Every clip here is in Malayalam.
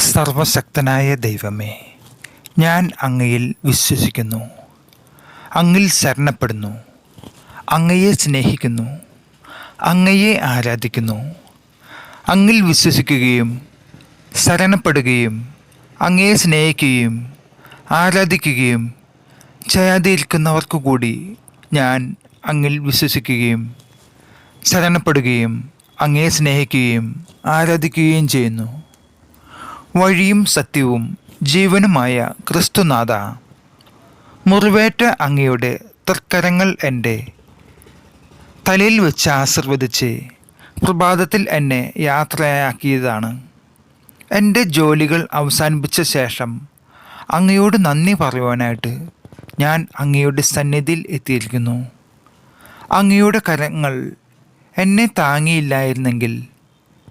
സർവശക്തനായ ദൈവമേ ഞാൻ അങ്ങയിൽ വിശ്വസിക്കുന്നു. അങ്ങിൽ ശരണപ്പെടുന്നു. അങ്ങയെ സ്നേഹിക്കുന്നു. അങ്ങയെ ആരാധിക്കുന്നു. അങ്ങിൽ വിശ്വസിക്കുകയും ശരണപ്പെടുകയും അങ്ങയെ സ്നേഹിക്കുകയും ആരാധിക്കുകയും ചെയ്യാതിരിക്കുന്നവർക്കു കൂടി ഞാൻ അങ്ങിൽ വിശ്വസിക്കുകയും ശരണപ്പെടുകയും അങ്ങയെ സ്നേഹിക്കുകയും ആരാധിക്കുകയും ചെയ്യുന്നു. വഴിയും സത്യവും ജീവനുമായ ക്രിസ്തുനാഥ. മുറിവേറ്റ അങ്ങയുടെ തൃക്കരങ്ങൾ എന്റെ. തലയിൽ വെച്ച് ആശീർവദിച്ച് പ്രഭാതത്തിൽ എന്നെ യാത്രയാക്കിയതാണ്. എന്റെ ജോലികൾ അവസാനിപ്പിച്ച ശേഷം അങ്ങയോട് നന്ദി പറയുവാനായിട്ട് ഞാൻ അങ്ങയുടെ സന്നിധിയിൽ എത്തിയിരിക്കുന്നു. അങ്ങയുടെ കരങ്ങൾ എന്നെ താങ്ങിയില്ലായിരുന്നെങ്കിൽ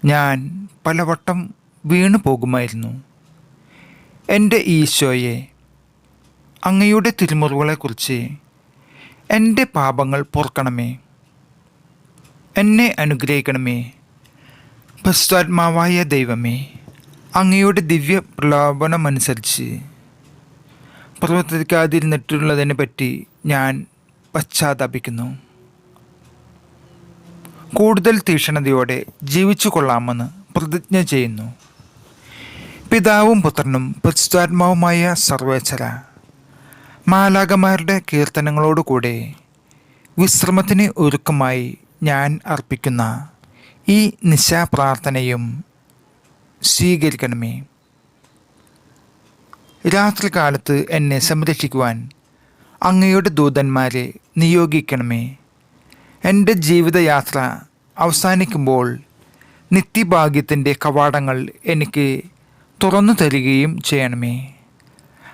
ഞാൻ പലവട്ടം വീണു പോകുമായിരുന്നു എന്റെ ഈശോയെ അങ്ങയുടെ തിരുമുറിവുകളെക്കുറിച്ച് എന്റെ പാപങ്ങൾ പൊറുക്കണമേ. എന്നെ അനുഗ്രഹിക്കണമേ. ഭസ്വാത്മാവായ ദൈവമേ അങ്ങയുടെ ദിവ്യ പ്രലോഭനമനുസരിച്ച് പ്രവർത്തിക്കാതിരുന്നിട്ടുള്ളതിനെ പറ്റി ഞാൻ പശ്ചാത്താപിക്കുന്നു. കൂടുതൽ തീക്ഷണതയോടെ ജീവിച്ചു കൊള്ളാമെന്ന് പ്രതിജ്ഞ ചെയ്യുന്നു. പിതാവും പുത്രനും പരിശുദ്ധാത്മാവുമായ സർവേശ്വര മാലാകമാരുടെ കീർത്തനങ്ങളോടുകൂടെ വിശ്രമത്തിന് ഒരുക്കമായി ഞാൻ അർപ്പിക്കുന്ന ഈ നിശാപ്രാർത്ഥനയും സ്വീകരിക്കണമേ. രാത്രികാലത്ത് എന്നെ സംരക്ഷിക്കുവാൻ അങ്ങയുടെ ദൂതന്മാരെ നിയോഗിക്കണമേ. എന്റെ ജീവിതയാത്ര അവസാനിക്കുമ്പോൾ നിത്യഭാഗ്യത്തിന്റെ കവാടങ്ങൾ എനിക്ക് തുറന്നു തരികയും ചെയ്യണമേ.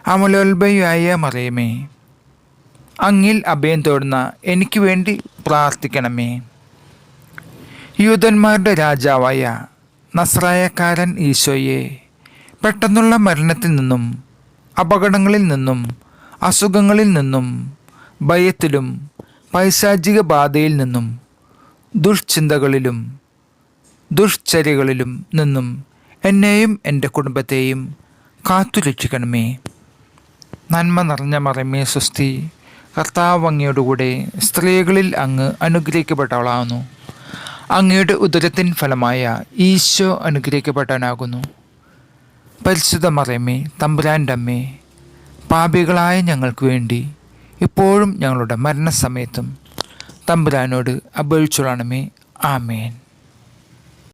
അമലോത്ഭയായ മറിയമേ അങ്ങിൽ അഭയം തേടുന്ന എനിക്ക് വേണ്ടി പ്രാർത്ഥിക്കണമേ. യൂതന്മാരുടെ രാജാവായ നസ്രായക്കാരൻ ഈശോയെ പെട്ടെന്നുള്ള മരണത്തിൽ നിന്നും അപകടങ്ങളിൽ നിന്നും അസുഖങ്ങളിൽ നിന്നും ഭയത്തിലും പൈശാചിക ബാധയിൽ നിന്നും ദുഷ്ചിന്തകളിലും ദുഷ്ചര്യകളിലും നിന്നും എന്നെയും എന്റെ കുടുംബത്തെയും കാത്തുരക്ഷിക്കണമേ. നന്മ നിറഞ്ഞ മറമേ സ്വസ്തി കർത്താവ് അങ്ങയോടുകൂടെ സ്ത്രീകളിൽ അങ്ങ് അനുഗ്രഹിക്കപ്പെട്ടവളാകുന്നു. അങ്ങയുടെ ഉദരത്തിൻ ഫലമായ ഈശോ അനുഗ്രഹിക്കപ്പെട്ടവനാകുന്നു. പരിശുദ്ധ മറയമേ തമ്പുരാന്റെ അമ്മേ പാപികളായ ഞങ്ങൾക്ക് വേണ്ടി ഇപ്പോഴും ഞങ്ങളുടെ മരണസമയത്തും തമ്പുരാനോട് അപേക്ഷിച്ചോളണമേ. ആമേൻ.